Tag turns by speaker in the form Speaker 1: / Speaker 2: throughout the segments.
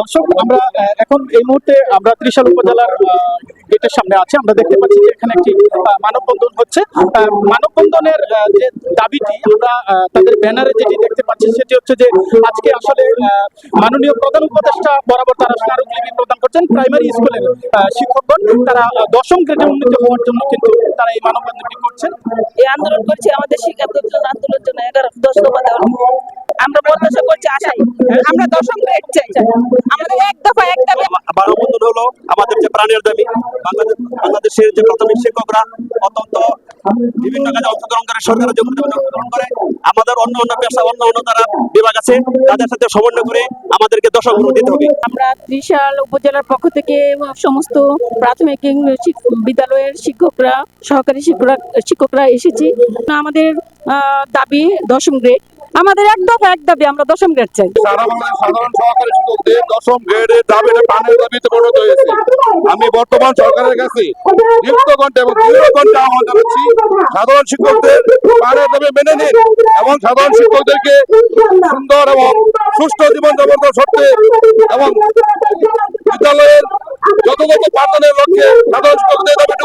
Speaker 1: দর্শক, আমরা এখন এই মুহূর্তে আমরা ত্রিশাল উপজেলার গেটের সামনে আছি। আমরা দেখতে পাচ্ছি যে এখানে একটি মানববন্ধন হচ্ছে। মানববন্ধনের যে দাবিটি আমরা তাদের ব্যানারে যেটি দেখতে পাচ্ছি, সেটি হচ্ছে যে আজকে আসলে মাননীয় প্রধান উপদেষ্টা বরাবর তারা স্মারকলিপি প্রদান করছেন প্রাইমারি স্কুলের শিক্ষকগণ। তারা দশম গ্রেডে উন্নীত হওয়ার জন্য কিন্তু তারা এই মানববন্ধনটি করছেন।
Speaker 2: এই আন্দোলন করছি আমাদের জন্য, আন্দোলনের জন্য এগারো দশ আমরা প্রত্যাশা করছি, আশাই। আমরা দশম গ্রেড চাই। আমাদের এক দফা এক দাবি
Speaker 3: হলো আমাদের যে প্রাণের দাবি বাংলাদেশের যে প্রাথমিক শিক্ষকরা অত্যন্ত বিভিন্ন কাজে অংশগ্রহণ করে সরকারের যে অংশগ্রহণ করে আমাদের অন্য অন্য পেশা অন্য অন্য তারা বিভাগ আছে তাদের সাথে সমন্বয় করে আমাদেরকে দশম গ্রহ দিতে হবে।
Speaker 2: আমরা ত্রিশাল উপজেলার পক্ষ থেকে সমস্ত প্রাথমিক বিদ্যালয়ের শিক্ষকরা সহকারী শিক্ষকরা শিক্ষকরা এসেছি। আমাদের দাবি দশম গ্রেড আমাদের এক দফা এক দাবি, আমরা দশম গ্রেড চাই।
Speaker 4: দশম গ্রেডের দাবিটা প্রাণের দাবিতে পরিণত হয়েছে। আমি বর্তমান সরকারের কাছে দীর্ঘ ঘণ্টা এবং দীর্ঘ ঘণ্টা আহ্বান জানাচ্ছি, সাধারণ শিক্ষকদের প্রাণের দাবি মেনে নিন এবং সাধারণ শিক্ষকদেরকে সুন্দর এবং সুষ্ঠু জীবনযাপন সত্ত্বে এবং বিদ্যালয়ের যথাযথ পাঠনের লক্ষ্যে সাধারণ শিক্ষকদের দাবিটুকু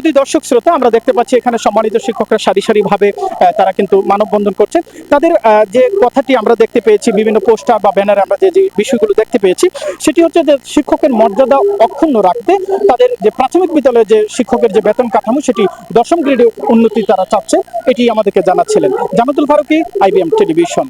Speaker 1: শুধু দর্শক শ্রোতা, আমরা দেখতে পাচ্ছি এখানে সম্মানিত শিক্ষকরা সারি সারি ভাবে তারা কিন্তু মানববন্ধন করছেন তাদের যে কথাটি আমরা দেখতে পেয়েছি, বিভিন্ন পোস্টার বা ব্যানারে আমরা যে যে বিষয়গুলো দেখতে পেয়েছি, সেটি হচ্ছে যে শিক্ষকের মর্যাদা অক্ষুণ্ণ রাখতে তাদের যে প্রাথমিক বিদ্যালয়ে যে শিক্ষকের যে বেতন কাঠামো, সেটি দশম গ্রেডে উন্নতি তারা চাচ্ছে। এটি আমাদেরকে জানাচ্ছিলেন। Jamatul Faruki IBM television.